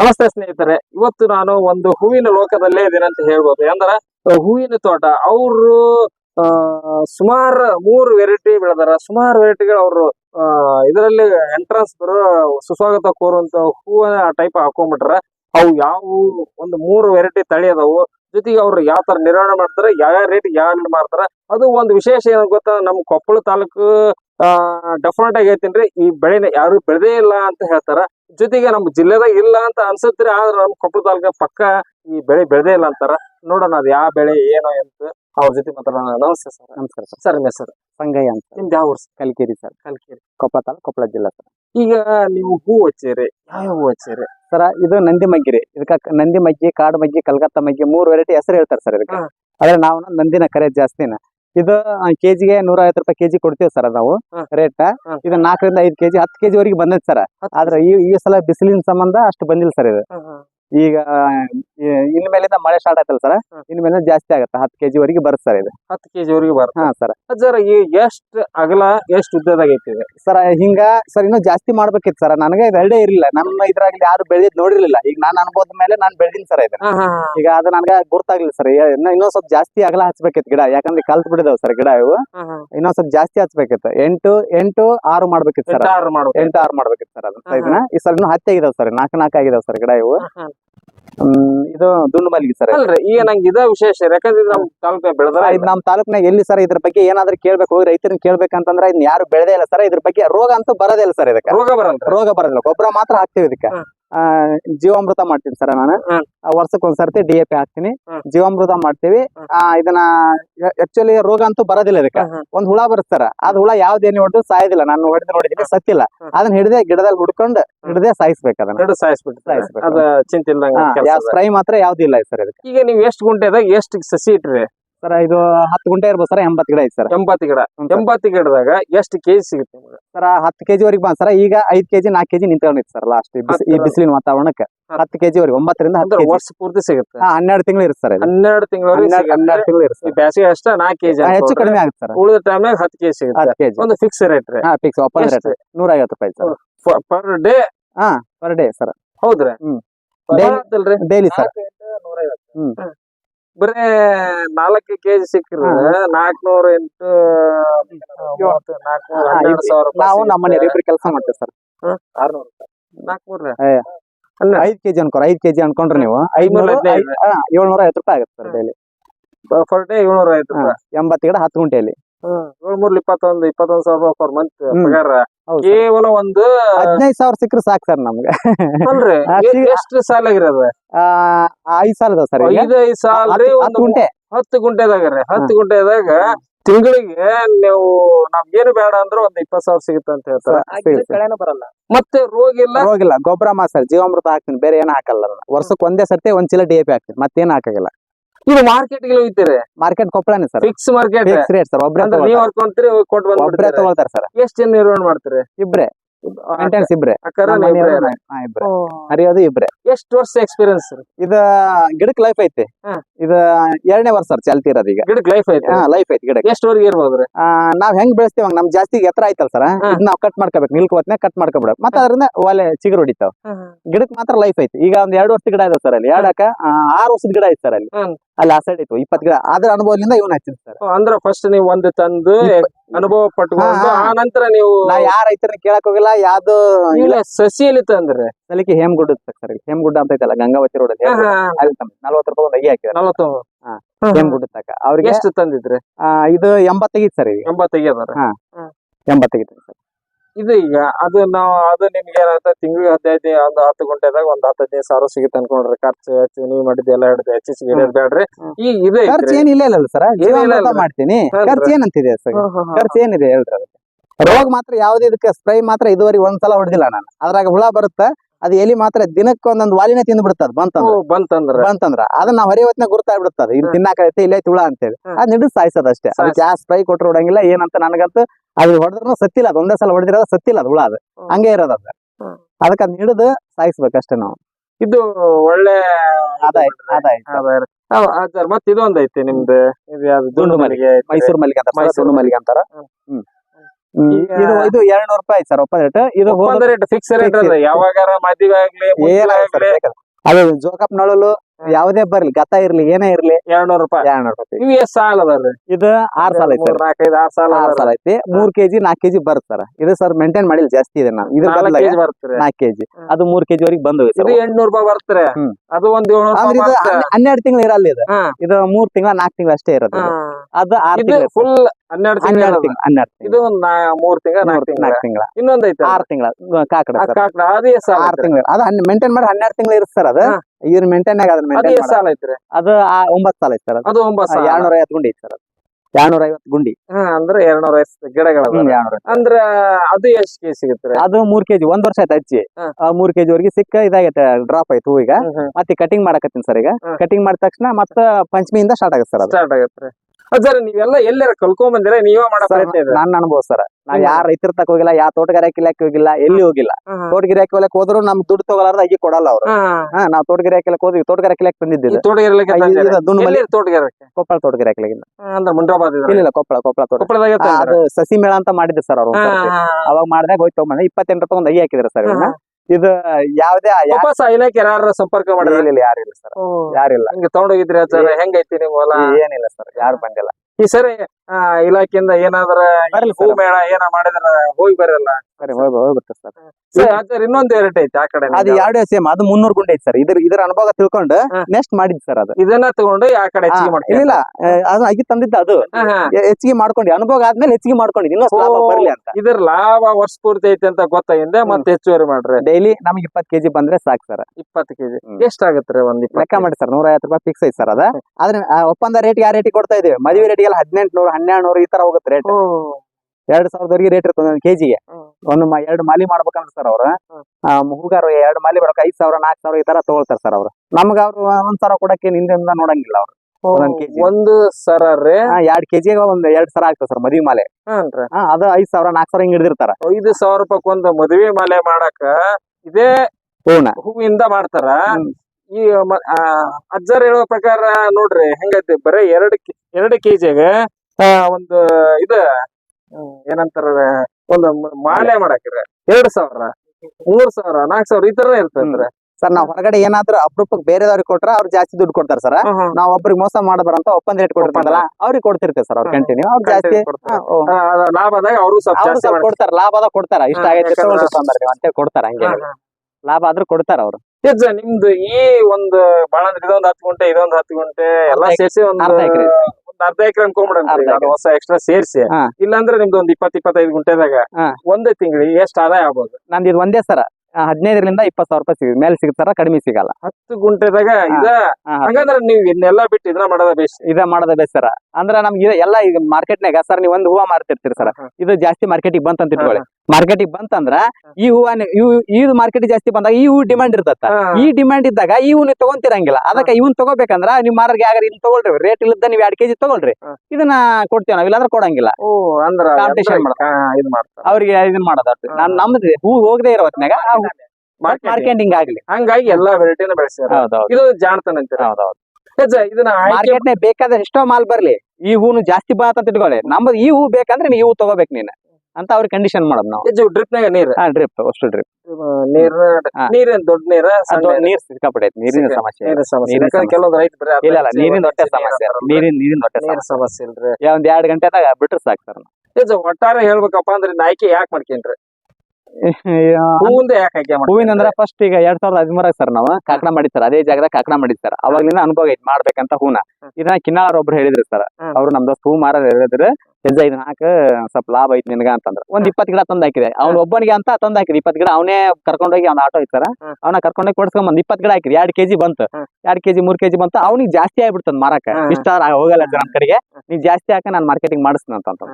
ನಮಸ್ತೆ ಸ್ನೇಹಿತರೆ, ಇವತ್ತು ನಾನು ಒಂದು ಹೂವಿನ ಲೋಕದಲ್ಲೇ ಇದ್ದೀನಿ ಅಂತ ಹೇಳ್ಬೋದು. ಅಂದ್ರೆ ಹೂವಿನ ತೋಟ. ಅವರು ಸುಮಾರು ಮೂರು ವೆರೈಟಿ ಬೆಳೆದಾರ. ಸುಮಾರು ವೆರೈಟಿಗಳು ಅವರು ಇದರಲ್ಲಿ ಎಂಟ್ರೆನ್ಸ್ ಬರೋ ಸುಸ್ವಾಗತ ಕೋರುವಂತ ಹೂವಿನ ಟೈಪ್ ಹಾಕೊಂಡ್ಬಿಟ್ರ ಅವು ಯಾವ, ಒಂದು ಮೂರು ವೆರೈಟಿ ತಳಿ ಅದಾವು. ಜೊತೆಗೆ ಅವ್ರು ಯಾವ ತರ ನಿರ್ವಹಣೆ ಮಾಡ್ತಾರೆ, ಯಾವ ರೇಟ್ ಯಾವ ಮಾಡ್ತಾರ ಅದು ಒಂದು ವಿಶೇಷ ಏನ ಗೊತ್ತಾ, ನಮ್ಮ ಕೊಪ್ಪಳ ತಾಲೂಕು ಡೆಫಿನೆಟ್ ಆಗಿ ಐತಿನ್ರಿ ಈ ಬೆಳೆನ ಯಾರು ಬೆಳೆದೇ ಇಲ್ಲ ಅಂತ ಹೇಳ್ತಾರ. ಜೊತೆಗೆ ನಮ್ಮ ಜಿಲ್ಲೆದಾಗ ಇಲ್ಲ ಅಂತ ಅನ್ಸತ್ರಿ ಆದ್ರೆ ನಮ್ಮ ಕೊಪ್ಪಳ ತಾಲೂಕ ಪಕ್ಕ ಈ ಬೆಳೆ ಬೆಳೆದೇ ಇಲ್ಲ ಅಂತಾರ. ನೋಡೋಣ ಅದು ಯಾವ ಬೆಳೆ ಏನೋ ಅಂತ ಅವ್ರ ಜೊತೆ ಮಾತಾಡೋಣ. ನಮಸ್ತೆ ಸರ್. ನಮಸ್ಕಾರ ಸರ್. ಸರ್ ನಿಮ್ಮ ಹೆಸರು? ಸಂಗಯ್ಯ ಅಂತ. ನಿಮ್ದು ಯಾವ ಊರು ಕಲ್ಕೇರಿ ಸರ್. ಕಲ್ಕೇರಿ. ಕೊಪ್ಪಳ ತಾಲೂಕು ಕೊಪ್ಪಳ ಜಿಲ್ಲಾ ಸರ್. ಈಗ ನೀವು ಹೂ ಹಚ್ಚೀರಿ. ಯಾವ ಹೂ ಹಚ್ಚೀರಿ? ಸರ ಇದು ನಂದಿ ಮಗ್ಗಿರಿ ಇದಕ್ಕ ನಂದಿ ಮಗ್ಗಿ ಕಾಡು ಮಗ್ಗಿ ಕಲ್ಕತ್ತಾ ಮಗ್ಗಿ ಮೂರು ವೆರೈಟಿ ಹೆಸರು ಹೇಳ್ತಾರೆ ಸರ್ ಇದಕ್ಕೆ. ಆದ್ರೆ ನಾವು ನಂದಿನ ಕರೆ ಜಾಸ್ತಿನ. ಇದು ಕೆಜಿಗೆ ನೂರ ಐವತ್ತು ರೂಪಾಯಿ ಕೆಜಿ ಕೊಡ್ತೀವಿ ಸರ್ ನಾವು ರೇಟ್. ಇದು ನಾಲ್ಕರಿಂದ ಐದು ಕೆಜಿ ಹತ್ತು ಕೆಜಿ ವರೆಗೆ ಬಂದೈತೆ ಸರ್. ಆದ್ರೆ ಈ ಈ ಸಲ ಬಿಸಿಲಿನ ಸಂಬಂಧ ಅಷ್ಟು ಬಂದಿಲ್ಲ ಸರ್ ಇದು. ಈಗ ಇನ್ ಮೇಲಿಂದ ಮಳೆ ಸ್ಟಾರ್ಟ್ ಆಯ್ತಲ್ಲ ಸರ್. ಇನ್ ಮೇಲೆ ಜಾಸ್ತಿ ಆಗತ್ತೆ. ಹತ್ತು ಕೆಜಿ ವರೆಗೆ ಬರುತ್ತೆ ಸರ್ ಇದು. ಹತ್ತು ಕೆಜಿ ವರೆಗೆ ಬರುತ್ತೆ. ಹಾ ಸರ್ ಸರ್ ಈ ಎಷ್ಟ್ ಅಗಲ ಎಷ್ಟ್ ಉದ್ದದಾಗ ಐತಿ ಇದು? ಸರ್ ಹಿಂಗ ಸರ್ ಇನ್ನೂ ಜಾಸ್ತಿ ಮಾಡ್ಬೇಕಿತ್ತು ಸರ್ ನನಗೆ ಇದು ಐಡಿಯಾ ಇರಲಿಲ್ಲ. ನಮ್ಮ ಇದ್ರಾಗ್ಲಿ ಯಾರು ಬೆಳೆದಿದ್ ನೋಡಿರ್ಲಿಲ್ಲ. ಈಗ ನಾನು ಅನ್ಬೋದ ಮೇಲೆ ನಾನು ಬೆಳೆದಿನಿ ಸರ್ ಹಾ. ಈಗ ಅದು ನನಗೆ ಗುರ್ತಾಗ್ಲಿಲ್ಲ ಸರ್ ಇನ್ನು ಇನ್ನೊಂದ್ ಸ್ವಲ್ಪ ಜಾಸ್ತಿ ಅಗಲ ಹಚ್ಬೇಕಿತ್ತು ಗಿಡ. ಯಾಕಂದ್ರೆ ಕಲ್ತ್ ಬಿಡಿದಾವ್ ಸರ್ ಗಿಡ ಇವು. ಇನ್ನೊಂದ್ ಸ್ವಲ್ಪ ಜಾಸ್ತಿ ಹಚ್ಬೇಕಿತ್ತು. ಎಂಟು ಎಂಟು ಆರು ಮಾಡ್ಬೇಕಿತ್ತು ಸರ್ ಎಂಟು ಆರು ಮಾಡ್ಬೇಕಿತ್ತು. ಸರ್ ಅದನ್ನ. ಈ ಸರ್ ಇನ್ನೂ ಹತ್ತಿ ಆಗಿದಾವ್ ಸರ್ ನಾಲ್ಕು ನಾಲ್ಕು ಆಗಿದಾವ್ ಸರ್ ಗಿಡ ಇವು. ಇದು ದುಂಡು ಮಲ್ಲಿಗೆ ಸರ್. ಅಲ್ರಿ ಈಗ ನಂಗೆ ಇದ ವಿಶೇಷ ಯಾಕಂದ್ರೆ ಇದು ನಮ್ ತಾಲೂಕ ಬೆಳೆದ ಇದು ನಮ್ಮ ತಾಲೂಕ್ನಾಗ ಎಲ್ಲಿ ಸರ್ ಇದ್ರ ಬಗ್ಗೆ ಏನಾದ್ರೂ ಕೇಳ್ಬೇಕು ಹೋಗಿ ರೈತರನ್ನ ಕೇಳ್ಬೇಕಂತಂದ್ರೆ ಇದನ್ನ ಯಾರು ಬೆಳೆದೇ ಇಲ್ಲ ಸರ್ ಇದ್ರ ಬಗ್ಗೆ ರೋಗ ಅಂತೂ ಬರೋದೇ ಇಲ್ಲ ಸರ್ ಇದಕ್ಕೆ. ರೋಗ ಬರಲ್ಲ ರೋಗ ಬರೋದಿಲ್ಲ ಗೊಬ್ಬರ ಮಾತ್ರ ಹಾಕ್ತಿವಿ ಇದಕ್ಕೆ. ಆ, ಜೀವಾಮೃತ ಮಾಡ್ತೀನಿ ಸರ್ ನಾನು. ವರ್ಷಕ್ಕೆ ಒಂದ್ಸರ್ತಿ ಡಿ ಎ ಪಿ ಹಾಕ್ತೀನಿ. ಜೀವಾಮೃತ ಮಾಡ್ತೀವಿ. ಆ, ಇದನ್ನ ಆಕ್ಚುಲಿ ರೋಗ ಅಂತೂ ಬರೋದಿಲ್ಲ ಇದಕ್ಕೆ. ಒಂದ್ ಹುಳ ಬರುತ್ತಾರ ಅದ್ ಹುಳ ಯಾವ್ದೇನು ಹೊಡೆದು ಸಾಯೋದಿಲ್ಲ. ನಾನು ಹೊಡೆದು ನೋಡಿದೀನಿ ಸತ್ತಿಲ್ಲ. ಅದನ್ನ ಹಿಡಿದೇ ಗಿಡದಲ್ಲಿ ಹುಡ್ಕೊಂಡು ಹಿಡದೆ ಸಾಯಿಸ್ಬೇಕು ಅದನ್ನ. ಸಾಯಿಸ್ಬಿಟ್ಟು ಸಾಯಿಸ್ಬೇಕು. ಸ್ಪ್ರೈ ಮಾತ್ರ ಯಾವ್ದು ಇಲ್ಲ ಸರ್ ಇದಕ್ಕೆ. ಈಗ ನೀವು ಎಷ್ಟು ಗುಂಟೆದಾಗ ಎಷ್ಟು ಸಸಿ ಇಟ್ರಿ? ಸರ್ ಇದು ಹತ್ತು ಗುಂಟೆ ಇರ್ಬೋದು ಸರ್ ಎಂಬತ್ತು ಗಿಡ ಐತೆ ಸರ್. ಎಂಬತ್ತು ಗಿಡ. ಹ್ಮ್ sir. ಎಂಬತ್ತು ಗಿಡದಾಗ ಎಷ್ಟ್ ಕೆಜಿ ಸಿಗುತ್ತೆ ನಿಮ್ಗೆ? ಸರ್ ಹತ್ತು ಕೆಜಿ ವರೆಗೆ ಬಂದ್ ಸರ್ ಈಗ ಐದ್ ಕೆಜಿ ನಾಲ್ಕು ಕೆಜಿ ನಿಂತ್ಕೊಂಡಿತ್ತು ಸರ್ ಲಾಸ್ಟ್ ಈ ಹತ್ತು- ಬಿಸಿಲಿನ ವಾತಾವರಣಕ್ಕೆ. ಹತ್ತು. ಹತ್ತು ಕೆಜಿ ವರೆಗೆ ಒಂಬತ್ತರಿಂದ ಹತ್ತು ಅಂದ್ರೆ ಕೆಜಿ. ವರ್ಷ ಪೂರ್ತಿ ಸಿಗುತ್ತೆ. ಹನ್ನೆರಡು ತಿಂಗಳು ಇರುತ್ತೆ ಸರ್ ಇದು. ಹನ್ನೆರಡು ತಿಂಗಳವರೆಗೆ ಹನ್ನೆರಡು ಹನ್ನೆರಡು ತಿಂಗಳು ಇರುತ್ತೆ ಬ್ಯಾಸಿಗೆ ಅಷ್ಟ ನಾಲ್ಕು ಕೆಜಿ ಆ, ಹೆಚ್ಚು ಕಡಿಮೆ ಆಗುತ್ತೆ ಸರ್. ಉಳಿದ ಟೈಮ್ನಾಗ ಹತ್ತು ಕೆಜಿ ಸಿಗುತ್ತೆ. ಹತ್ತು ಕೆಜಿ. ಒಂದು ಫಿಕ್ಸ್ ರೇಟ್ ರೀ. ಹಾ ಫಿಕ್ಸ್ ಒಪ್ಪನ್ ಎಷ್ಟು? ರೇಟ್ ನೂರ ಐವತ್ತು ರೂಪಾಯಿ ಸರ್. ಪರ್ ಡೇ ಹಾ ಪರ್ ಡೇ ಸರ್. ಹೌದ್ರಿ? ಹ್ಮ್. ಆತಲ್ರಿ ಐವತ್ತು ಸರ್. ಬರೇ ನಾಲ್ಕು ಕೆಜಿ ಸಿಕ್ಕ್ರೆ ನಾಲ್ಕನೂರ ಎಂಟು ನಾಲ್ಕನೂರ ಹನ್ನೆರಡು ಸಾವಿರ ನಾವು ನಮ್ಮ ಸಿಗುತ್ತೆ. ಮನೆ ಇಬ್ರು ಕೆಲಸ ಮಾಡ್ತೇವೆ ಸರ್. ಆರ್ನೂರು ರೂಪಾಯಿ. ಅಲ್ಲ. ಐದು ಕೆಜಿ ಅನ್ಕೋರ ಐದ್ ಕೆಜಿ ಅನ್ಕೊಂಡ್ರೆ ನೀವು ಹದಿನೈದು. ಏಳ್ನೂರ ಐವತ್ತು ರೂಪಾಯಿ ಆಗುತ್ತೆ ಸರ್ ಡೈಲಿ. ಪರ್ ಡೇ ಏಳ್ನೂರ ಐವತ್ತು ರೂಪಾಯಿ. ಎಂಬತ್ತು ಗಿಡ ಹತ್ತು ಗುಂಟೆಯಲ್ಲಿ. ಏಳ್ಮೂರ್ ಇಪ್ಪತ್ತೊಂದು ಇಪ್ಪತ್ತೊಂದು ಸಾವಿರ ರೂಪಾಯಿ ಪರ್ ಮಂತ್. ಪಗಾರ. ಕೇವಲ ಒಂದು ಹದಿನೈದು ಸಾವಿರ ಸಿಕ್ಕರೆ ಸಾಕು ಸರ್ ನಮ್ಗೆ. ಅಲ್ರಿ? ಎಷ್ಟು ಸಾಲ ಆಗಿರೋದು? ಆ, ಐದ್ ಸಾವಿರ ಇದಾವೆ ಸರ್ ಈಗ. ಐದೈದು ಸಾಲ ರೀ ಹತ್ತು- ಒಂದು ಗುಂಟೆ. ಹತ್ತು ಗುಂಟೆದಾಗ ರೀ. ಹತ್ತು ಗುಂಟೆದಾಗ ತಿಂಗಳಿಗೆ ನೀವು ನಮ್ಗೇನು ಬೇಡ ಅಂದ್ರೆ ಒಂದ್ ಇಪ್ಪತ್ ಸಾವಿರ ಸಿಗುತ್ತೆ ಅಂತ ಹೇಳ್ತಾರೆ. ಬರಲ್ಲ. ಮತ್ತೆ ರೋಗ ಇಲ್ಲ? ಹೋಗಿಲ್ಲ ಗೊಬ್ಬರ ಮಾ ಸರ್. ಜೀವಾಮೃತ ಹಾಕ್ತೀನಿ. ಬೇರೆ ಏನು ಹಾಕಲ್ಲ ನಾನು. ವರ್ಷಕ್ಕೆ ಒಂದೇ ಸರ್ತಿ ಒಂದ್ ಚೀಲ ಡಿ ಎ ಪಿ ಹಾಕ್ತೀನಿ. ಮತ್ತೇನು ಹಾಕಾಗಿಲ್ಲ. ಇದು ಮಾರ್ಕೆಟ್ಗೆ ಹೋಗ್ತೀರಿ? Market ಕೊಪ್ಪಳನೇ sir. Fix market fix rate sir ಒಬ್ರೇ ಅಂದ್ರೆ ನೀವ್ ಹರ್ಕೊಂತೀರಿ ಕೊಟ್ಟು ಬಂದು ಒಬ್ರೆ ತಗೊಳ್ತಾರೆ ಸರ್. ಎಷ್ಟು ಜನ ನಿರ್ವಹಣೆ ಮಾಡ್ತೀರಿ? ಇಬ್ರೆ. ಮೇಂಟೆನ್ಸ್ ಇಬ್ರೆ. ಹರಿಯೋದು ಇಬ್ರೆ. ಎಷ್ಟು ವರ್ಷ ಎಕ್ಸ್ಪೀರಿಯನ್ಸ್ ಇದ ಗಿಡಕ್ ಲೈಫ್ ಐತಿ. ಇದ ಎರಡನೇ ವರ್ಷ ಸರ್ ಚಾಲ್ತಿ ಇರೋದು ಈಗ. ಗಿಡಕ್ ಲೈಫ್ ಐತೆ? ಹಾ ಲೈಫ್ ಐತಿ ಗಿಡಕ್ಕೆ ಎಷ್ಟು ವರ್ಗ ಇರ್ಬೋದು ನಾವ್ ಹೆಂಗ್ ಬೆಳೆಸ್ತೀವಿ ನಮ್ ಜಾಸ್ತಿ ಎತ್ತರ ಆಯ್ತಲ್ಲ ಸರ್ ಇದ್ ನಾವ್ ಕಟ್ ಮಾಡ್ಕೋಬೇಕು. ನಿಲ್ಕೋತ್ನೆ ಕಟ್ ಮಾಡ್ಕೊಬಿಡ ಮತ್ತ ಅದರಿಂದ ಒಲೆ ಚಿಗುರು ಹೊಡಿತಾವ. ಗಿಡಕ್ ಮಾತ್ರ ಲೈಫ್ ಐತಿ. ಈಗ ಒಂದ್ ಎರಡು ವರ್ಷದ ಗಿಡ ಇದೆ ಸರ್ ಅಲ್ಲಿ. ಎರಡಕ್ಕ ಆರು ವರ್ಷದ ಗಿಡ ಐತಿ ಸರ್ ಅಲ್ಲಿ. ಅಲ್ಲಿ ಆ ಸೈಡ್ ಇತ್ತು ಇಪ್ಪತ್ತು ಗಿಡ. ಅದ್ರ ಅನುಭವದಿಂದ ಇವನ್ ಹಚ್ಚಿರ್ತಾರೆ. ಸರ್ ಅಂದ್ರ ಫಸ್ಟ್ ನೀವು ಒಂದು ತಂದು ಅನುಭವ ಪಟ್ಕೊಂಡು ಹಾ, ಹಾ. ಆ ನಂತರ ನೀವು ನಾ ಯಾರ ರೈತರನ್ನ ಕೇಳಕ್ ಹೋಗಿಲ್ಲ ಯಾವ್ದು ಇಲ್ಲ. ಸಸಿ ಎಲ್ಲಿ ತಂದ್ರೆ. ಸಲಿಕೆ ಹೇಮಗುಡ್ಡ ಸರ್ ಹೇಮಗುಡ್ಡ ಅಂತ ಐತಲ್ಲ ಗಂಗಾವತಿ ರೋಡ್ ಅಲ್ಲಿ ಅಲ್ಲಿ ನಲ್ವತ್ತು ರೂಪಾಯಿ ಒಂದು ಅಗಿ ಹಾಕಿದ್ರೆ ನಲ್ವತ್ತು ಹಾ. ಹೇಮಗುಡ್ಡ ತಕ. ಅವ್ರಿಗೆ ಎಷ್ಟು ತಂದಿದ್ರೆ? ಇದು ಎಂಬತ್ತೈದು ಸರ್ ಈಗ. ಎಂಬತ್ತೈದು ಅದಾರ. ಎಂಬತ್ತೈದು ಸರ್. ಇದು ಈಗ ಅದು ನಾವು ಅದು ನಿಮ್ಗೆ ಏನಾಗುತ್ತೆ ತಿಂಗಳಿಗೆ ಹದಿನೈದು ಒಂದು ಹತ್ತು ಗಂಟೆದಾಗ ಒಂದ್ ಹತ್ತು ಹದಿನೈದು ಸಾವಿರ ಸಿಗುತ್ತೆ ಅನ್ಕೊಂಡ್ರಿ. ಖರ್ಚು ಹೆಚ್ಚು ನೀವು ಮಾಡಿದ್ದು ಎಲ್ಲ ಹಿಡಿದು ಹೆಚ್ಚು ಹಿಡಿಯೋದು ಬೇಡ್ರಿ ಈ ಈಗ ಇದು ಖರ್ಚು ಐತ್ರಿ. ಏನ್ ಇಲ್ಲ ಇಲ್ಲ ಸರ್ ಮಾಡ್ತೀನಿ? ಖರ್ಚು ಏನಂತಿದೆ ಸರ್. ಖರ್ಚು ಏನಿದೆ ಹೇಳ್ರಿ ಅದಕ್ಕೆ? ರೋಗ ಮಾತ್ರ ಯಾವ್ದೇ ಇದಕ್ಕೆ ಸ್ಪ್ರೈ ಮಾತ್ರ ಇದುವರೆಗೆ ಒಂದ್ಸಲ ಹೊಡೆದಿಲ್ಲ ನಾನು. ಅದ್ರಾಗ ಹುಳ ಬರುತ್ತೆ? ಅದು ಎಲಿ ಮಾತ್ರ ದಿನಕ್ಕೆ ಒಂದೊಂದು ವಾಲಿನ ತಿಂದು ಬಿಡ್ತದ ಬಂತಂದ್ರ. ಬಂತಂದ್ರ. ಬಂತಂದ್ರ. ಅದನ್ನ ನಾವು ಹರಿಯವತ್ನ ಗುರ್ತಾಗ್ಬಿಡ್ತದ ಇನ್ ತಿನ್ನಾಕ ಐತೆ ಇಲ್ಲೇ ತುಳ ಅಂತೇಳಿ. ಅದ್ ನಿಡಿದ್ ಸಾಯಿಸದ ಅಷ್ಟೇ. ಅದಕ್ಕೆ ಯಾವ ಸ್ಪ್ರೈ ಕೊಟ್ಟರು ಹೊಡಂಗಿಲ್ಲ ಏನಂತ ನನಗಂತೂ ಅದ್ ಹೊಡೆದ್ರು ಸತ್ತಿಲ್ಲ ಅದ್. ಒಂದೇ ಸಲ ಹೊಡೆದಿರೋದ ಸತ್ತಿಲ್ಲ ಅದು ಹುಳ ಅದು. ಹಂಗೆ ಇರೋದ ಅದು. ಅದಕ್ಕೆ ಅದ್ ಹಿಡಿದು ಸಾಯಿಸ್ಬೇಕಷ್ಟೇ ನಾವು. ಇದು ಒಳ್ಳೆ ಆದಾಯ ಆದಾಯ ಸರ್ ಮತ್ತೆ ಇದೊಂದೈತಿ ನಿಮ್ದು? ದುಂಡು ಮಲ್ಲಿಗೆ. ಮೈಸೂರು ಮಲ್ಲಿಗೆ ಅಂತ ಮೈಸೂರು ಮಲ್ಲಿಗೆ ಅಂತಾರ. ಹ್ಮ್. ಇದು ಇದು ಎರಡ್ ರೂಪಾಯಿ ಸರ್ ಒಪ್ಪಂದ ರೇಟ್. ಇದು ಒಪ್ಪಂದ ರೇಟ್ ಫಿಕ್ಸ್ ರೇಟ್ ಅದ. ಯಾವಾಗಾರ ಮದುವೆ ಆಗ್ಲಿ sir, ಅದು ಜೋಕಪ್ ನಳಲು ಯಾವುದೇ ಬರ್ಲಿ ಗತ ಇರ್ಲಿ ಏನೇ ಇರ್ಲಿ ಎರಡ್ನೂರು ರೂಪಾಯಿ. ಎರಡ್ ನೂರು ರೂಪಾಯಿ ಇವ್ ಎಷ್ಟ್ ಸಾಲ ಅದಾವ್ರಿ ಇದು ಆರ್ ಸಾಲ ಐತಿ ನಾಲ್ಕೈದು ಆರ್ ಸಾಲ ಆರ್ ಸಾಲ ಐತಿ. ಮೂರ್ ಕೆಜಿ ನಾಲ್ಕ್ ಕೆಜಿ ಬರುತ್ತೆ ಸರ್. ಇದು ಸರ್ ಮೇಂಟೈನ್ ಮಾಡಿಲ್ಲ ಜಾಸ್ತಿ ಇದೆ ನಾವು ಇದ್ರ ಬದಲಾಗಿ ಕೆಜಿ ನಾಲ್ಕ್ ಕೆಜಿ. ಅದು ಮೂರ್ ಕೆಜಿ ವರೆಗೆ ಬಂದ್ ಇದು ಎಂಟ್ನೂರು ರೂಪಾಯಿ ಬರ್ತಾರೆ. ಅದು ಒಂದ್ ಏಳ್ನೂರು ಹನ್ನೆರಡು ತಿಂಗಳು ಇರಲ್ಲ ಇದು. ಇದು ಮೂರ್ ತಿಂಗಳ ನಾಲ್ಕ್ ತಿಂಗಳ ಅಷ್ಟೇ ಇರೋದು. ಅದು ಆರ್ ಇದು ತಿಂಗಳು ಫುಲ್ ಹನ್ನೆರಡು ಹನ್ನೆರಡು ತಿಂಗಳು ಹನ್ನೆರಡು ತಿಂಗಳು. ಇದು ನಾ- ಮೂರ್ ತಿಂಗಳ ನಾಲ್ಕು ತಿಂಗಳ. ನಾಲ್ಕು ತಿಂಗಳ. ಇನ್ನೊಂದ್ ಐತೆ ಆರ್ ತಿಂಗಳ ಕಾಕಡ ಆ ಸರ್. ಕಾಕಡ ಅದು ಎಷ್ಟ್ ಸಾಲ ಆರ್ ಐತ್ರಿ? ತಿಂಗಳು. ಅದು ಮೇಂಟೈನ್ ಮಾಡಿ ಹನ್ನೆರಡು ತಿಂಗಳು ಇರುತ್ತೆ ಸರ್ ಅದು. ಹಾ. ಇದ್ರ ಮೇಂಟೈನ್ ಆಗಿ ಅದನ್ನ ಅದು ಸಾಲ ಐತ್ರಿ. ಅದು ಆ ಒಂಬತ್ತು ಸಾಲ ಐತೆ ಸರ್ ಅದು. ಅದು ಒಂಬತ್ತು ಸಾಲ. ಎರಡ್ನೂರ ಐವತ್ತು ಗುಂಡಿ ಐತೆ ಸರ್ ಅದು. ಎರಡ್ನೂರ ಐವತ್ತು ಗುಂಡಿ. ಹಾ ಅಂದ್ರೆ ಎರಡ್ನೂರ ಐವತ್ತು ಗಿಡಗಳ ಹ್ಮ್ ಎರಡ್ನೂರ ಅಂದ್ರ ಅದು ಎಷ್ಟ್ ಕೆ ಸಿಗುತ್ತೆ ಅದು ಮೂರ್ ಕೆಜಿ ಒಂದ್ ವರ್ಷ ಆಯ್ತು ಹಾ. ಆ, ಮೂರ್ ಕೆಜಿ ವರೆಗೆ ಸಿಕ್ಕ ಇದಾಗೈತೆ ಡ್ರಾಪ್ ಆಯ್ತು ಹೂ ಈಗ ಮತ್ತೆ ಕಟಿಂಗ್ ಮಾಡಕತ್ತೀನಿ ಸರ್ ಈಗ. ಹಾ. ಕಟಿಂಗ್ ಮಾಡಿದ ತಕ್ಷಣ ಮತ್ತೆ ಪಂಚಮಿಯಿಂದ ಸ್ಟಾರ್ಟ್ ಆಗುತ್ತೆ ಸರ್ ಅದು. ಸ್ಟಾರ್ಟ್ ಆಗತ್ರಿ ಸರ್ ನೀವೆಲ್ಲ ಎಲ್ಲಾರ ಕಲ್ಕೊಂಡ್ ಬಂದಿರ? ನೀವೇ ಮಾಡೋ ಸರ್, ಪ್ರಯತ್ನ ಇದೆ. ನನ್ನ ಅನುಭವ ಸರ್. ನಾವ್. ಯಾರ ರೈತರ ತಕ ಹೋಗಿಲ್ಲ ಯಾವ ತೋಟಗಾರಿಕೆ ಇಲಾಖೆ ಹೋಗಿಲ್ಲ ಎಲ್ಲಿ ಹೋಗಿಲ್ಲ. ತೋಟಗಾರಿಕೆ ಇಲಾಖೆ ಹೋದ್ರು ನಮ್ ದುಡ್ಡು ತಗೋಲಾರ್ದ ಅಗಿ ಕೊಡಲ್ಲ ಅವ್ರು. ಹಾ. ನಾವ್ ತೋಟಗಾರಿಕೆ ಇಲಾಖೆ ಹೋದ್ವಿ. ತೋಟಗಾರಿಕೆ ಇಲಾಖೆ ತಂದಿದ್ದಿಲ್ಲ ತೋಟಗಾರಿಕೆ ತೋಟಗಾರಿಕೆ ಕೊಪ್ಪಳ ತೋಟಗಾರಿಕೆ ಅಂದ್ರೆ ಮುಂಡ್ರಾಬಾದ್ ಇಲ್ಲ ಇಲ್ಲ ಕೊಪ್ಪಳ ಕೊಪ್ಪಳ ತೋಟ. ಅದು ಸಸಿ ಮೇಳ ಅಂತ ಮಾಡಿದ್ರು ಸರ್ ಅವ್ರು ಅವಾಗ ಮಾಡಿದಾಗ ಹೋಯ್ತು ತಗೊಂಬಂದೆ. ಇಪ್ಪತ್ತೆಂಟು ತಗೊಂಡ್ ಅಗಿ ಹಾಕಿದ್ರು ಸರ್ ಇದು ಯಾವ್ದೇ ವಾಪಸ್ ಇಲಾಖೆ ಯಾರ ಸಂಪರ್ಕ ಮಾಡಿಲ್ಲ ಯಾರಿಲ್ಲ ಸರ್. ಯಾರಿಲ್ಲ. ಹಿಂಗ ತಗೊಂಡೋಗಿದ್ರಿ ಸರ್ ಹೆಂಗೈತಿ ನಿಮ್ ಹೊಲ ಏನಿಲ್ಲ ಸರ್ ಯಾರು ಬಂದಿಲ್ಲ. ಈ ಸರಿ ಆ, ಇಲಾಖೆಯಿಂದ ಏನಾದ್ರ ಬರ್ಲಿ ಹೂ sir. ಮೇಳ ಏನ ಮಾಡಿದ್ರ ಹೋಗಿ ಬರಲ್ಲ. ಸರಿ ಹೋಗಿ ಸರ್. ಇನ್ನೊಂದ್ ರೇಟ್ ಐತಿ ಆ ಕಡೆ ಅದು ಎರಡೇ ಸೇಮ್ ಅದು ಮುನ್ನೂರು ಗುಂಡೆ ಐತಿ ಸರ್. ಇದ್ರ ಇದ್ರ ಅನುಭವ ತಿಳ್ಕೊಂಡು ಹಾ. ನೆಕ್ಸ್ಟ್ ಮಾಡಿದ್ ಸರ್ ಅದು. ಇದನ್ನ ತಗೊಂಡು ಆ ಕಡೆ ಹೆಚ್ಚಿಗೆ ಮಾಡ್ತೀವಿ ಇಲ್ಲ ಅದು ಅಗಿ ತಂದಿದ್ದ ಅದು. ಹೆಚ್ಚಿಗೆ ಮಾಡ್ಕೊಂಡಿ. ಅನುಭವ ಆದ್ಮೇಲೆ ಹೆಚ್ಚಿಗೆ ಮಾಡ್ಕೊಂಡಿ. ಇನ್ನೂ ಲಾಭ ಓ. ಬರ್ಲಿ ಅಂತ. ಇದ್ರ ಲಾಭ ವರ್ಷ ಪೂರ್ತಿ ಐತಿ ಅಂತ ಗೊತ್ತಾಗಿಂದ ಮತ್ತೆ ಹೆಚ್ಚುವರಿ ಮಾಡ್ರಿ. ಡೈಲಿ ನಮ್ಗೆ ಇಪ್ಪತ್ತು ಕೆಜಿ ಬಂದ್ರೆ ಸಾಕು ಸರ್. ಇಪ್ಪತ್ತು ಕೆಜಿ. ಹ್ಮ್. ಆಗುತ್ತೆ ಒಂದ್ ಲೆಕ್ಕ ಇಪ್ಪತ್ತು ಮಾಡಿ ಸರ್. ನೂರ ಐವತ್ತು ರೂಪಾಯಿ ಫಿಕ್ಸ್ ಐತಿ ಸರ್ ಅದ. ಆದ್ರೆ ಆ ಒಪ್ಪಂದ ರೇಟ್ ಯಾವ ರೇಟ್ ಕೊಡ್ತಾ ಇದೀವಿ. ಮದುವೆ ರೇಟಿಗೆಲ್ಲ ಹದಿನೆಂಟು ನೂರು ಹನ್ನೆರಡು ನೂರು ಈ ತರ ಹೋಗುತ್ತೆ ರೇಟ್ ಎರಡ್ ಸಾವಿರದವರೆಗೆ ರೇಟ್ ಇರ್ತದೆ ಒಂದು ಕೆಜಿಗೆ. ಒಂದು ಎರಡು ಮಾಲಿ ಮಾಡ್ಬೇಕಂದ್ರೆ ಸರ್ ಅವ್ರ. ಹ್ಮ್. ಹೂಗಾರು ಎರಡು ಮಾಲಿ ಬರ್ಬೇಕು ಐದ್ ಸಾವಿರ ನಾಲ್ಕು ಸಾವಿರ ಈ ತರ ತಗೊಳ್ತಾರೆ ಸರ್ ಅವ್ರು. ನಮ್ಗ ಅವ್ರು ಒಂದ್ ಸಾವಿರ ಕೊಡಕ್ಕೆ ನಿಂದ ನೋಡಂಗಿಲ್ಲ ಅವ್ರು. ಕೆಜಿ. ಒಂದು ಸರ ಎರಡ್ ಕೆಜಿಗೆ ಒಂದ್ ಎರಡ್ ಸರ ಆಗ್ತದೆ ಸರ್ ಮದುವೆ ಮಾಲೆ. ಅದ ಐದ್ ಸಾವಿರ ನಾಲ್ಕು ಸಾವಿರ ಹಿಂಗ್ ಹಿಡಿದಿರ್ತಾರ. ಐದು ಸಾವಿರ ರೂಪಾಯಿ ಒಂದು ಮದುವೆ ಮಾಲೆ ಮಾಡಾಕ ಇದೇ ಹೂನ ಹೂವಿಂದ ಮಾಡ್ತಾರ. ಈ ಅಜ್ಜರ್ ಹೇಳೋ ಪ್ರಕಾರ ನೋಡ್ರಿ ಹೆಂಗೈತಿ ಬರೇ ಎರಡ್ ಕೆ- ಎರಡ್ ಕೆಜಿಗೆ ಒಂದು ಇದ ಏನಂತಾರ ಒಂದು ಮಾಲೆ ಮಾಡಾಕ್ರಿ ಎರಡ್ ಸಾವಿರ ಮೂರ್ ಸಾವಿರ ನಾಲ್ಕ್ ಸಾವಿರ ಈ ತರ ಇರ್ತಂದ್ರ ಸರ್. ನಾವ್ ಹೊರಗಡೆ ಏನಾದ್ರೂ ಅಪರೂಪಕ್ಕೆ ಬೇರೆದವ್ರಿಗೆ ಕೊಟ್ರ ಅವ್ರು ಜಾಸ್ತಿ ದುಡ್ಡು ಕೊಡ್ತಾರೆ ಸರ್. ನಾವ್ ಒಬ್ರಿಗೆ ಮೋಸ ಮಾಡಬಾರಂತ ಒಪ್ಪಂದ ರೇಟ್ ಕೊಡ್ತಾರಲ್ಲ ಅವ್ರಿಗೆ ಕೊಡ್ತಿರ್ತೇವೆ ಸರ್ ಅವ್ರು. ಕಂಟಿನ್ಯೂ ಅವ್ರು ಜಾಸ್ತಿ. ಲಾಭದಾಗ ಅವರು. ಕೊಡ್ತಾರ ಲಾಭದ ಕೊಡ್ತಾರ. ಇಷ್ಟ ಆಗೈತೆ ಅಂತ ಕೊಡ್ತಾರ ಹಂಗೆ. ಲಾಭ ಆದ್ರೂ ಕೊಡ್ತಾರ ಅವ್ರು. ನಿಮ್ದು ಈ ಒಂದು ಬಾಳ ಅಂದ್ರೆ ಇದೊಂದ್ ಹತ್ತು ಗುಂಟೆ ಇದೊಂದ್ ಹತ್ತು ಗುಂಟೆ ಎಲ್ಲಾ ಸೇರಿಸಿ ಒಂದ್ ಅರ್ಧ ಎಕರೆ. ಒಂದ್ ಅರ್ಧ ಎಕರೆ ಅದು ಹೊಸ ಎಕ್ಸ್ಟ್ರಾ ಸೇರ್ಸಿ. ಇಲ್ಲಾಂದ್ರೆ ನಿಮ್ದು ಒಂದ್ ಇಪ್ಪತ್ ಇಪ್ಪತ್ತೈದು ಗುಂಟೆದಾಗ ಒಂದೇ ತಿಂಗಳಿಗೆ ಎಷ್ಟ್ ಆದಾಯ ಆಗ್ಬೋದು? ನಂದು ಇದು ಒಂದೇ ಸರ. ಹದಿನೈದರಿಂದ ಇಪ್ಪತ್ತು ಸಾವಿರ ರೂಪಾಯಿ ಮೇಲೆ ಸಿಗ್ತಾರ ಕಡಿಮೆ ಸಿಗಲ್ಲ. ಹತ್ತು ಗುಂಟೆದಾಗ ಇದ? ಹಂಗಂದ್ರ ನೀವ್ ಇದನ್ನೆಲ್ಲ ಬಿಟ್ಟು ಇದನ್ನ ಮಾಡೋದ ಬೇಸ್ ಇದ ಮಾಡೋದ ಬೇಸ್ ಸರ್. ಅಂದ್ರ ನಮ್ಗೆ ಎಲ್ಲ ಈಗ ಮಾರ್ಕೆಟ್ನಾಗ ಸರ್ ನೀವ್ ಒಂದು ಹೂವ ಮಾರ್ತಿರ್ತೀರಿ ಸರ್. ಇದು ಜಾಸ್ತಿ ಮಾರ್ಕೆಟಿಗೆ ಬಂತಂತ ಇಟ್ಕೊಳ್ಳಿ ಮಾರ್ಕೆಟಿಗೆ ಬಂತಂದ್ರ ಈ ಹೂವ ಇವು ಇದು ಮಾರ್ಕೆಟ್ ಜಾಸ್ತಿ ಬಂದಾಗ ಈ ಹೂ ಡಿಮಾಂಡ್ ಇರ್ತತ್ತ ಈ ಡಿಮಾಂಡ್ ಇದ್ದಾಗ ಈ ಹೂ ನೀವು ತಗೊಂತಿರಂಗಿಲ್ಲ. ಅದಕ್ಕೆ ಇವನ್ ತಗೋಬೇಕಂದ್ರ ನಿಮ್ ಮಾರ್ಗ ಯಾರು ಇನ್ ತಗೊಳ್ರಿ. ರೇಟ್ ಇಲ್ಲದ ನೀವ್ ಎರಡ್ ಕೆಜಿ ತಗೊಳ್ರಿ. ಇದನ್ನ ಕೊಡ್ತೇವೆ ನಾವ್. ಇಲ್ಲಾಂದ್ರೆ ಕೊಡಂಗಿಲ್ಲ. ಅವ್ರಿಗೆ ಮಾಡೋದು ಅಷ್ಟೇ. ನಾನ್ ನಮ್ದು ಹೂ ಹೋಗದೆ ಇರೋ ಹೊತ್ನಾಗ ಮಾರ್ಕೆಟಿಂಗ್ ಆಗ್ಲಿ ಹಂಗಾಗಿ ಎಲ್ಲಾ ವೆರೈಟಿನ ಬೆಳೆಸ್ತಾರೆ ಇದು ಜಾಣತನ ಅಂತ ಹೌದೌದು ಇದನ್ನ ಮಾರ್ಕೆಟ್ ನೇ ಬೇಕಾದ್ರೆ ಎಷ್ಟೋ ಮಾಲ್ ಬರ್ಲಿ ಈ ಹೂನು ಜಾಸ್ತಿ ಬಾತ್ ಅಂತ ಇಟ್ಕೊಳ್ಳಿ ನಮ್ಮದು ಈ ಹೂ ಬೇಕಂದ್ರೆ ನೀವು ಹೂ ತಗೋಬೇಕು ನೀನು ಅಂತ ಅವ್ರಿಗೆ ಕಂಡೀಷನ್ ಮಾಡೋದು ನಾವು. ಡ್ರಿಪ್ ನಾಗ ನೀರ್? ಹಾ ಡ್ರಿಪ್ ಅಷ್ಟು ಡ್ರಿಪ್ ನೀರ್ ನೀರ ದೊಡ್ಡ ನೀರ? ನೀರ? ನೀರ್ ಸಿಕ್ಕಾಪಟ್ಟೆ ನೀರಿನ ಸಮಸ್ಯೆ. ನೀರಿನ ಸಮಸ್ಯೆ. ಕೆಲವೊಂದು ರೈತ ಬರೀ ಇಲ್ಲ ಇಲ್ಲ ನೀರಿನ ದೊಡ್ಡ ಸಮಸ್ಯೆ ನೀರಿನ ನೀರಿನ ದೊಡ್ಡ ನೀರಿನ ಸಮಸ್ಯೆ. ಇಲ್ರಿ. ಒಂದ್ ಎರಡ್ ಗಂಟೆದಾಗ ಬಿಟ್ರೆ ಸಾಕ್ ಸರ್. ಒಟ್ಟಾರೆ ಹೇಳ್ಬೇಕಪ್ಪ ಅಂದ್ರೆ ನಾಯ್ಕೆ ಯಾಕೆ ಮಾಡ್ಕೊಂಡ್ರಿ ಹೂವಿಂದ ಯಾಕೆ ಆಯ್ಕೆ? ಹೂವಿನ ಅಂದ್ರೆ ಫಸ್ಟ್ ಈಗ ಎರಡ್ ಸಾವಿರದ ಹದಿಮೂರಾಗ ಸರ್ ನಾವು ಕಾಕಡ ಮಾಡಿದ್ ಸರ್ ಅದೇ ಜಾಗದಾಗ ಕಾಕಡ ಮಾಡಿದ್ ಸರ್. ಅವಾಗ್ಲಿಂದ ಅನುಭವ ಐತಿ ಮಾಡ್ಬೇಕಂತ ಹೂನ. ಇದನ್ನ ಕಿನ್ನಾಳ್ ಒಬ್ರು ಹೇಳಿದ್ರು ಸರ್. ಹ್ಮ್. ಅವ್ರು ನಮ್ ದೋಸ್ತ ಹೂ ಮಾರ ಹೇಳಿದ್ರು ಹೆಜ್ಜೆ ಇದನ್ನ ಹಾಕ ಸ್ವಲ್ಪ ಲಾಭ ಐತಿ ನಿನ್ಗ ಅಂತಂದ್ರ. ಒಂದ್ ಇಪ್ಪತ್ ಗಿಡ ತಂದ್ ಹಾಕಿದೆ. ಅವ್ನ ಒಬ್ಬನಿಗೆ ಅಂತ ತಂದ್ ಹಾಕಿದ್. ಇಪ್ಪತ್ ಗಿಡ ಅವನೇ ಕರ್ಕೊಂಡೋಗಿ ಅವ್ನ ಆಟೋ ಇತ್ತಾರ ಹ್ಮ್. ಅವನ ಕರ್ಕೊಂಡೋಗಿ ಕೊಡ್ಸ್ಕೊಂಡ್ ಬಂದ್ ಇಪ್ಪತ್ ಗಿಡ ಹಾಕಿದ್ರಿ ಎರಡ್ ಕೆಜಿ ಬಂತು. ಹ್ಮ್. ಎರಡ್ ಕೆಜಿ ಮೂರ್ ಕೆಜಿ ಬಂತು. ಅವ್ನಿಗೆ ಜಾಸ್ತಿ ಆಗ್ಬಿಡ್ತಾನ ಮಾರಕ ಹ್ಮ್. ಇಷ್ಟ ಆದ್ರ ಹೋಗಲ್ಲ ನಮ್ ಕಡೆಗೆ. ನೀ ಜಾಸ್ತಿ ಹಾಕ ನಾನ್ ಮಾರ್ಕೆಟಿಂಗ್ ಮಾಡಿಸ್ತೀನಿ ಅಂತ.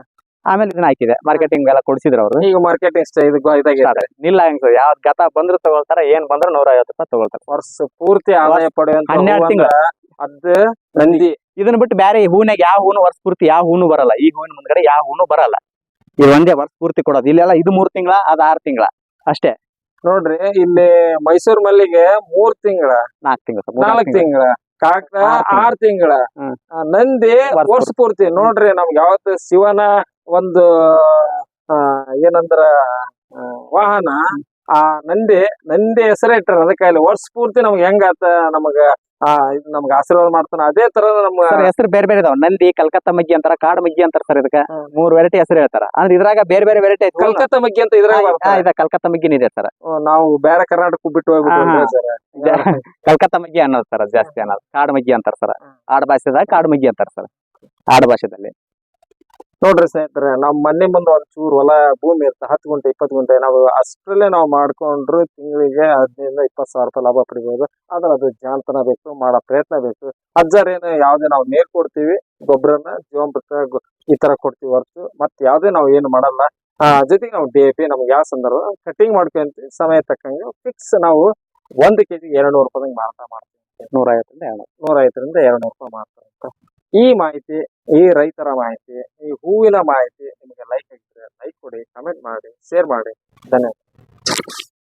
ಆಮೇಲೆ ಇದನ್ನ ಹಾಕಿದೆ. ಮಾರ್ಕೆಟಿಂಗ್ ಎಲ್ಲ ಕೊಡ್ಸಿದ್ರು ಅವರು. ಈಗ ಮಾರ್ಕೆಟಿಂಗ್ ಇದು ಇದಾಗಿದೆ. ನಿಲ್ಲ ಹೆಂಗ್ ಯಾವ್ದ್ ಗತ ಬಂದ್ರು ತಗೊಳ್ತಾರ ಏನ್ ಬಂದ್ರು ನೂರ ಐವತ್ತು ರೂಪಾಯಿ ತಗೊಳ್ತಾರ. ವರ್ಷ ಪೂರ್ತಿ ಆದಾಯ ಪಡೆಯುವಂತ ಹನ್ನೆರಡು ತಿಂಗಳ. ಅದು ನಂದಿ. ಇದನ್ನ ಬಿಟ್ಟು ಬೇರೆ ಹೂನಾಗ ಯಾವ ಹೂನು ವರ್ಷ ಪೂರ್ತಿ ಯಾವ ಹೂನು ಬರಲ್ಲ. ಈ ಹೂವಿನ ಮುಂದ್ಗಡೆ ಯಾವ ಹೂನು ಬರಲ್ಲ. ಇದು ಒಂದೇ ವರ್ಷ ಪೂರ್ತಿ ಕೊಡೋದು. ಇಲ್ಲೆಲ್ಲ ಇದು ಮೂರ್ ತಿಂಗಳ ಅದ್ ಆರ್ ತಿಂಗಳ. ಅಷ್ಟೇ. ನೋಡ್ರಿ ಇಲ್ಲಿ ಮೈಸೂರ್ ಮಲ್ಲಿಗೆ ಮೂರ್ ತಿಂಗಳ. ನಾಲ್ಕು ತಿಂಗಳ ನಾಲ್ಕ್ ತಿಂಗಳ. ಕಾಕ ಆರ್ ತಿಂಗ್ಳ. ನಂದಿ ವರ್ಷ ಪೂರ್ತಿ. ನೋಡ್ರಿ ನಮ್ಗೆ ಯಾವತ್ತು ಶಿವನ ಒಂದು ಏನಂದ್ರ ವಾಹನ ಆ ನಂದಿ ನಂದಿ ಹೆಸರೇ ಇಟ್ಟಾರ ಅದಕ್ಕೆ ಅಲ್ಲಿ ವರ್ಷ ಪೂರ್ತಿ ನಮ್ಗೆ ಹೆಂಗಾತ ನಮಗ ಆ ಇದು ನಮ್ಗ ಆಶೀರ್ವಾದ ಮಾಡ್ತಾನ. ಅದೇ ತರ ನಮ್ಮ ಸರ್ ಹೆಸರು ಬೇರೆ ಬೇರೆ ಇದಾವ. ನಂದಿ ಕಲ್ಕತ್ತಾ ಮಗ್ಗಿ ಅಂತಾರ ಕಾಡ್ ಮಗ್ಗಿ ಅಂತಾರ ಸರ್ ಇದಕ್ಕ. ಮೂರ್ ವೆರೈಟಿ ಹೆಸರು ಹೇಳ್ತಾರ. ಅಂದ್ರೆ ಇದ್ರಾಗ ಬೇರೆ ಬೇರೆ ವೆರೈಟಿ ಐತಿ ಕಲ್ಕತ್ತಾ ಮಗ್ಗಿ ಅಂತ ಇದ್ರಾಗ ಕಲ್ಕತ್ತಾ ಮಗ್ಗಿನ ಇದೆ ಸರ್. ನಾವು ಬೇರೆ ಕರ್ನಾಟಕ ಬಿಟ್ಟು ಹೋಗ್ಬಿಟ್ಟು ಕಲ್ಕತ್ತಾ ಮಗ್ಗಿ ಅನ್ನೋದು ಸರ್ ಜಾಸ್ತಿ ಅನ್ನೋದು. ಕಾಡ್ ಮಗ್ಗಿ ಅಂತಾರ ಸರ್. ಆಡ ಆಡ್ ಭಾಷೆದಾಗ ಕಾಡು ಮಗ್ಗಿ ಅಂತಾರ ಸರ್. ಆಡ್ ಭಾಷೆದಲ್ಲಿ. ನೋಡ್ರಿ ಸ್ನೇಹಿತರೆ, ನಮ್ ಮನೆ ಮುಂದೆ ಒಂದು ಚೂರು ಹೊಲ, ಭೂಮಿ ಇರುತ್ತೆ ಹತ್ತು ಗುಂಟೆ, ಇಪ್ಪತ್ತು ಗುಂಟೆ, ನಾವು ಅಷ್ಟರಲ್ಲೇ ನಾವು ಮಾಡ್ಕೊಂಡ್ರು ತಿಂಗಳಿಗೆ ಹದಿನೈದು ಇಪ್ಪತ್ತು ಸಾವಿರ ರೂಪಾಯಿ ಲಾಭ ಪಡಿಬೋದು. ಆದ್ರೆ ಅದು ಜಾಣತನ ಬೇಕು, ಮಾಡೋ ಪ್ರಯತ್ನ ಬೇಕು. ಅಜ್ಜರ್ ಯಾವುದೇ ನಾವು ನೀರ್ ಕೊಡ್ತೀವಿ ಗೊಬ್ಬರನ ಜೀವಾಮೃತ ಈ ತರ ಕೊಡ್ತೀವಿ ಹೊರತು. ಮತ್ತೆ ಯಾವುದೇ ನಾವು ಏನು ಮಾಡಲ್ಲ. ಜೊತೆಗೆ ನಾವು ಡಿ ಎ ಪಿ ನಮ್ಗೆ ಯಾವ ಸಂದರ್ಭ? ಕಟಿಂಗ್ ಮಾಡ್ಕೊಂತೀವಿ, ಸಮಯ ತಕ್ಕಂಗೆ ಫಿಕ್ಸ್ ನಾವು ಒಂದು ಕೆಜಿ ಎರಡು ನೂರು ರೂಪಾಯಿ ಮಾರಾಟ ಮಾಡ್ತೀವಿ. ನೂರ ಐವತ್ತರಿಂದ ಎರಡು ನೂರ ಐವತ್ತರಿಂದ ಎರಡು ನೂರು ರೂಪಾಯಿ ಮಾಡ್ತಾರೆ ಈ ಮಾಹಿತಿ, ಈ ರೈತರ ಮಾಹಿತಿ, ಈ ಹೂವಿನ ಮಾಹಿತಿ ನಿಮಗೆ ಲೈಕ್ ಆಗಿದ್ರೆ ಲೈಕ್ ಕೊಡಿ ಕಮೆಂಟ್ ಮಾಡಿ ಶೇರ್ ಮಾಡಿ. ಧನ್ಯವಾದ.